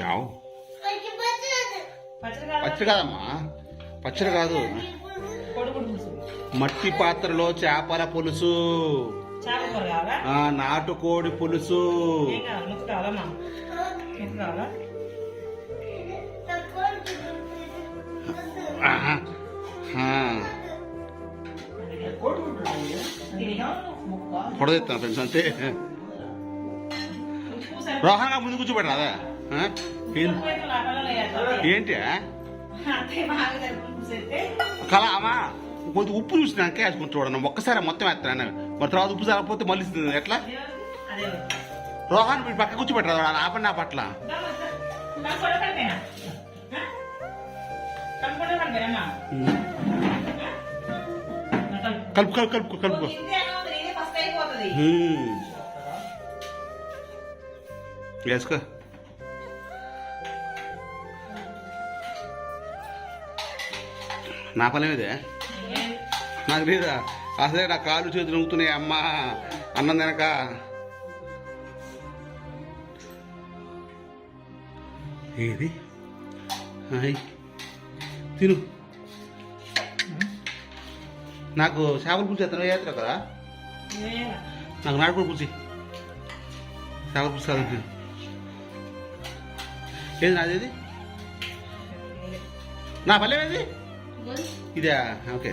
రావు పచ్చడి కాదమ్మా. పచ్చడి కాదు. మట్టి పాత్రలో చేపల పులుసు. నాటుకోడి పులుసు. ఏం పొడదెత్తాను ఫ్రెండ్స్ అంతే. రోహన్ రోహన్గా ముందు కూర్చోబెట్టరాదా ఏంటి. కళ అమ్మా కొంచెం ఉప్పు చూసినాక వేసుకుంటూ చూడను. ఒక్కసారి మొత్తం వేస్తాను మరి తర్వాత ఉప్పు సరిపోతే మళ్ళీ ఎట్లా? రోహన్ వీడి పక్క కూర్చోబెట్టరా ఆపండి నా పట్ల. కలుపు కలుపు కలుపు కలుపు. వేసుకో. నా పని నాకు లేదా అసలే నా కాలు చేతులు నొక్కుతున్నాయి అమ్మ. అన్నం తినక. ఏది? హాయ్ తిను. నాకు చేపల పులుసు ఎత్తన వేస్తారు కదా? నాకు నాటుకోడి పులిసి చేపల పులుసు కాదు తిను. ఏది నాదేది నా పల్లె ఇదా? ఓకే.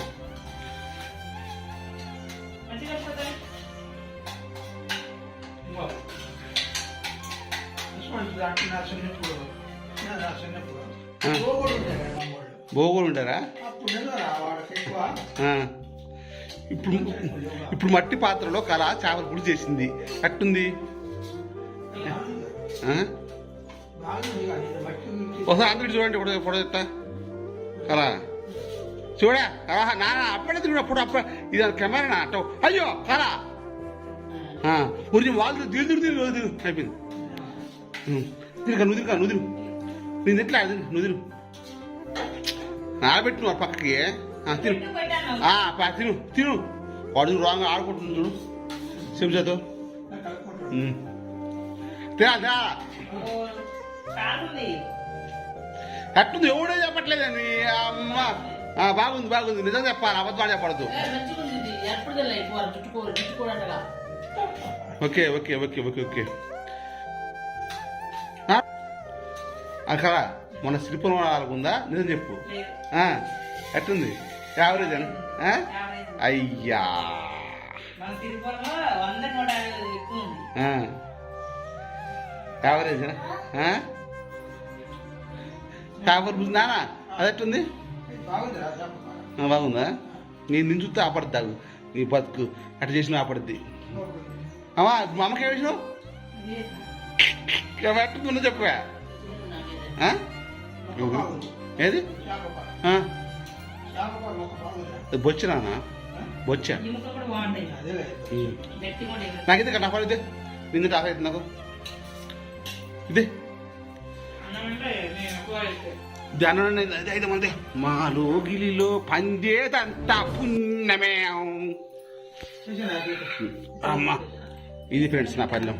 బోగోలు ఉంటారా. ఇప్పుడు ఇప్పుడు మట్టి పాత్రలో కళ చేపల పులుసు చేసింది. అట్టుంది? ఒకసారి అందరికి చూడండి ఇప్పుడు ఇప్పుడు ఎత్తా కళ. చూడా? ఆహా, నా అప్పుడే చూడు అప్పుడు అప్పుడు ఇది కెమెరా అట్ట అయ్యో కళ ఉరి వాళ్ళు దిగు దిగు దిగు దిగు అయిపోయింది. తిరుగా నువ్వు తిరుగా నువ్వు నేను ఎట్లా నువ్వు నాడబెట్టు నువ్వు ఆ పక్కకి. పా, తిను తిను వాడు రాంగ్ ఆడుకుంటుంది చూడు. చెంచాతో తినా తినా ఎట్టుంది ఎవడో చెప్పట్లేదండి. అమ్మ. బాగుంది బాగుంది. నిజం చెప్పాలి అబద్ధాలు చెప్పడదు okay okay okay okay okay? అక్కడ మన శిల్పం ఉందా? నిజం చెప్పు. ఎట్టుంది? యావరేజ్ అని. అయ్యా. యావరేజ్ పేపర్ నానా? అది ఎట్టుంది? బాగుందా? నేను నిన్ను చూస్తే ఆపడద్దు తాగు నీ బతుకు. అట్లా చేసిన ఆపడద్ది. అమ్మా మా అమ్మకి ఏం చెప్పవా ఆ? ఏది? అది బొచ్చు నాకైతే కన్నా పడితే నిన్ను టాప్ అవుతుంది నాకు. ఇదే. అయితే మంది మా లోగిలిలో పందేదంతా పుణ్యమే. అమ్మా ఇది ఫ్రెండ్స్ నా పల్లెం.